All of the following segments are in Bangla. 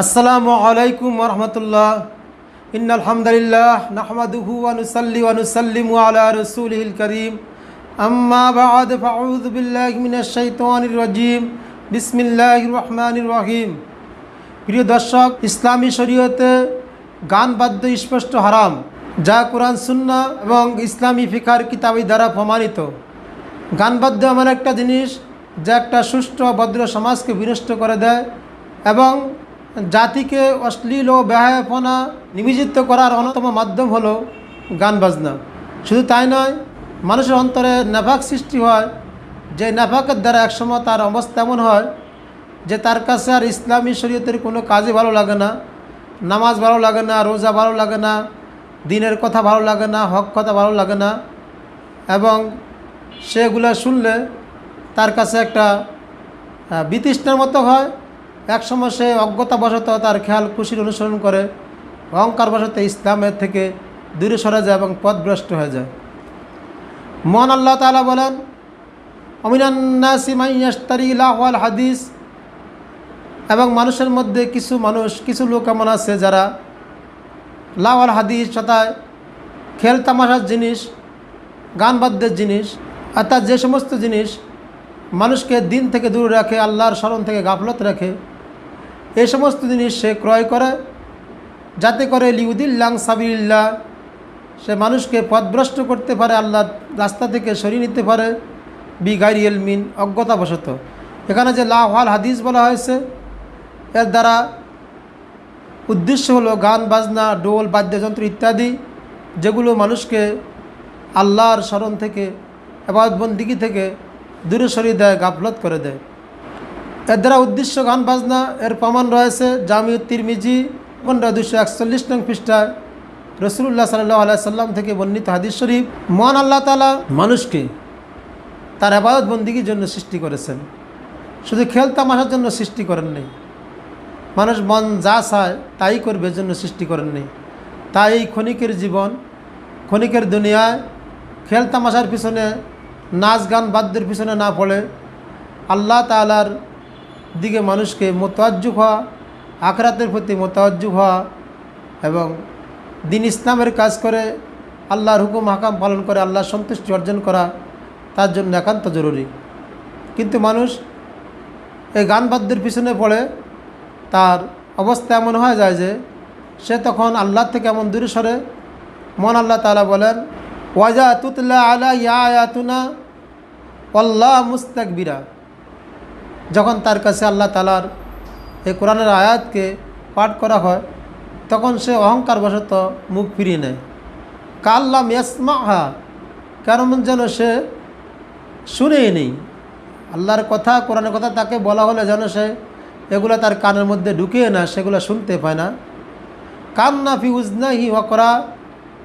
আসসালামু আলাইকুম রহমতুল্লাহ। ইন আলহামদুলিল্লাহ নাহমাদুহু ওয়ানুসাল্লি ওয়ানুসাল্লিমু আলা রসুলহিল করিম। আম্মা বাদ, ফাউযু বিল্লাহি মিনাশ শাইতানির রাজিম। বিসমিল্লাহির রহমানির রহিম। প্রিয় দর্শক, ইসলামী শরীয়তে গান বাদ্য স্পষ্ট হারাম, যা কোরআন, সুন্না এবং ইসলামী ফিকার কিতাবী দ্বারা প্রমাণিত। গান বাদ্য এমন একটা জিনিস, যা একটা সুষ্ঠু ভদ্র সমাজকে বিনষ্ট করে দেয় এবং জাতিকে অশ্লীল ও ব্যয়াপনা নিবেজিত করার অন্যতম মাধ্যম হলো গান বাজনা। শুধু তাই নয়, মানুষের অন্তরে নাফাক সৃষ্টি হয়, যে নাফাকের দ্বারা একসময় তার অবস্থা এমন হয় যে তার কাছে আর ইসলামী শরীয়তের কোনো কাজে ভালো লাগে না। নামাজ ভালো লাগে না, রোজা ভালো লাগে না, দিনের কথা ভালো লাগে না, হক কথা ভালো লাগে না এবং সেগুলো শুনলে তার কাছে একটা বিতৃষ্ণার মতো হয়। একসময় সে অজ্ঞতাবশত তার খেয়াল খুশির অনুসরণ করে, অহংকারবশত ইসলামের থেকে দূরে সরে যায় এবং পথভ্রষ্ট হয়ে যায়। মহান আল্লাহ তালা বলেন অমিনান্নাসিমাইয়াস্তারি লাহওয়াল হাদিস। এবং মানুষের মধ্যে কিছু মানুষ, কিছু লোক এমন আছে যারা লাওয়াল হাদিস তথায় খেল তামাশার জিনিস, গান বাদ্যের জিনিস, অর্থাৎ যে সমস্ত জিনিস মানুষকে দিন থেকে দূরে রাখে, আল্লাহর স্মরণ থেকে গাফলত রাখে এই সমস্ত জিনিস সে ক্রয় করে। যাতে করে লিউদিল্লাং সাবিল্লাহ সে মানুষকে পথভ্রষ্ট করতে পারে, আল্লাহ রাস্তা থেকে সরিয়ে নিতে পারে, বি গাইরি এলমিন অজ্ঞতাবশত। এখানে যে লাহাল হাদিস বলা হয়েছে, এর দ্বারা উদ্দেশ্য হলো গান, বাজনা ডোল বাদ্যযন্ত্র ইত্যাদি, যেগুলো মানুষকে আল্লাহর স্মরণ থেকে, আবাদবন্দিগি থেকে দূরে সরিয়ে দেয়, গাফলত করে দেয়। এর দ্বারা উদ্দেশ্য গান বাজনা এর প্রমাণ রয়েছে জামিউত তিরমিজি পনেরো দুশো একচল্লিশ নং পৃষ্ঠায়। রসুল্লাহ সাল্লাহ সাল্লাম থেকে বর্ণিত হাদিস শরীফ, মহান আল্লাহ তালা মানুষকে তার আবাদত বন্দিগির জন্য সৃষ্টি করেছেন। শুধু খেল তামাশার জন্য সৃষ্টি করেন নেই মানুষ মন যা চায় তাই করবে জন্য সৃষ্টি করেন নেই তাই এই ক্ষণিকের জীবন, ক্ষণিকের দুনিয়ায় খেল তামাশার পিছনে, নাচ গান বাদ্যের পিছনে না পড়ে আল্লাহ তালার দিকে মানুষকে মোতাজ্জুক হওয়া, আখরাতের প্রতি মোতাজ্জুক হওয়া এবং দিন ইসলামের কাজ করে, আল্লাহর হুকুম, হাকাম পালন করে, আল্লাহর সন্তুষ্টি অর্জন করা তার জন্য একান্ত জরুরি। কিন্তু মানুষ এই গান বাদ্যের পিছনে পড়ে, তার অবস্থা এমন হয়ে যায় যে, সে তখন আল্লাহ থেকে এমন দূরে সরে মন আল্লাহ তালা বলেন, ওয়াজা তুতলা আলা ইয়া আয়াতুনা অল্লাহ মুস্তাকবিরা। যখন তার কাছে আল্লাহ তালার এই কোরআনের আয়াতকে পাঠ করা হয়, তখন সে অহংকারবশত মুখ ফিরিয়ে নেয়। কাল্লাম ইয়াসমাহা, কেমন যেন সে শুনেই নেই। আল্লাহর কথা, কোরআনের কথা তাকে বলা হলে যেন সে এগুলো তার কানের মধ্যে ঢুকিয়ে না, সেগুলো শুনতে পায় না। কান না ফিউজ ফি উজনাহি ওকরা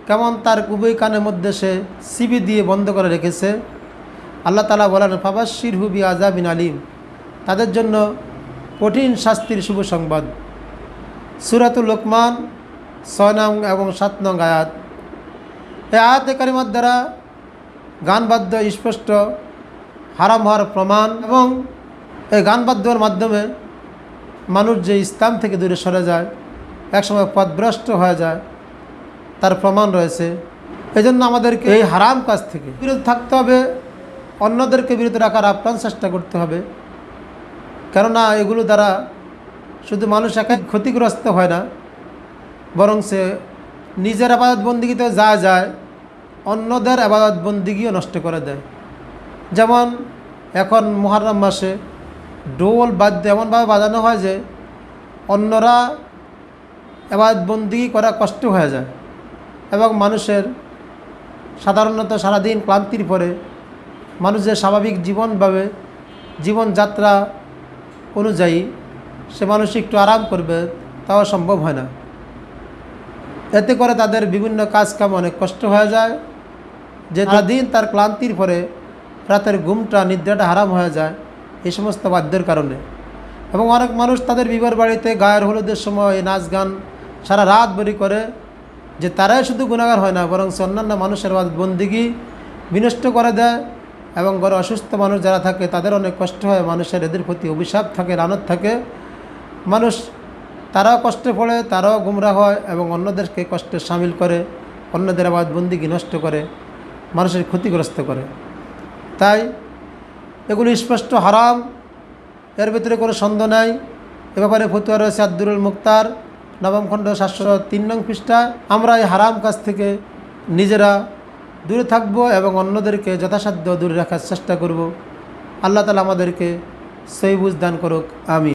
কেমন তার কুবই কানের মধ্যে সে সিবি দিয়ে বন্ধ করে রেখেছে। আল্লাহ তালা বলেন ফাবাসির হুবি আজাবিন আলিম। তাদের জন্য কঠিন শাস্তির শুভ সংবাদ। সুরাতুল লোকমান, ছয় নং এবং সাত নং আয়াত। এই আয়াতে কারিমার দ্বারা গান বাদ্য স্পষ্ট, হারাম হওয়ার প্রমাণ এবং এই গান বাদ্যের মাধ্যমে মানুষ যে ইসলাম থেকে দূরে সরে যায়, একসময় পথভ্রষ্ট হয়ে যায়, তার প্রমাণ রয়েছে। এই জন্য আমাদেরকে এই হারাম কাজ থেকে বিরত থাকতে হবে, অন্যদেরকে বিরত রাখার আপ্রাণ চেষ্টা করতে হবে। কেননা এগুলো দ্বারা শুধু মানুষ একাই ক্ষতিগ্রস্ত হয় না, বরং সে নিজের আবাদত বন্দিগিতে যা যায়, অন্যদের আবাদত বন্দিগিও নষ্ট করে দেয়। যেমন এখন মহারম মাসে ডোল বাদ্য এমনভাবে বাজানো হয় যে অন্যরা আবাদত বন্দিগি করা কষ্ট হয়ে যায় এবং মানুষের সাধারণত সারাদিন ক্লান্তির পরে মানুষের স্বাভাবিক জীবনভাবে জীবনযাত্রা অনুযায়ী সে মানুষ একটু আরাম করবে তাও সম্ভব হয় না। এতে করে তাদের বিভিন্ন কাজকাম অনেক কষ্ট হয়ে যায়। যে দিন তার ক্লান্তির পরে রাতের ঘুমটা নিদ্রাটা হারাম হয়ে যায় এই সমস্ত বাদ্যের কারণে। এবং অনেক মানুষ তাদের বিবার বাড়িতে গায়ের হলুদের সময় নাচ গান সারা রাত বরি করে যে তারাই শুধু গুণাগার হয় না বরং সে অন্যান্য মানুষের বন্দিগি বিনষ্ট করে দেয়। এবং ঘরে অসুস্থ মানুষ যারা থাকে, তাদের অনেক কষ্ট হয়। মানুষের এদের প্রতি অভিশাপ থাকে রানত থাকে। মানুষ, তারাও কষ্টে পড়ে, তারাও গুমরা হয় এবং অন্যদেরকে কষ্টে সামিল করে, অন্যদের আবার বন্দিকে নষ্ট করে, মানুষের ক্ষতিগ্রস্ত করে। তাই, এগুলো স্পষ্ট হারাম। এর ভিতরে কোনো সন্দেহ নাই। এ ব্যাপারে ফতুয়া রয়েছে আব্দুরুল মুক্তার। নবম খণ্ড সাতশো তিন নং পৃষ্ঠা আমরা এই হারাম কাজ থেকে নিজেরা দূরে থাকব এবং অন্যদেরকে যথাসাধ্য দূরে রাখার চেষ্টা করব। আল্লাহ তালা আমাদেরকে সেই বুঝ দান করুক আমি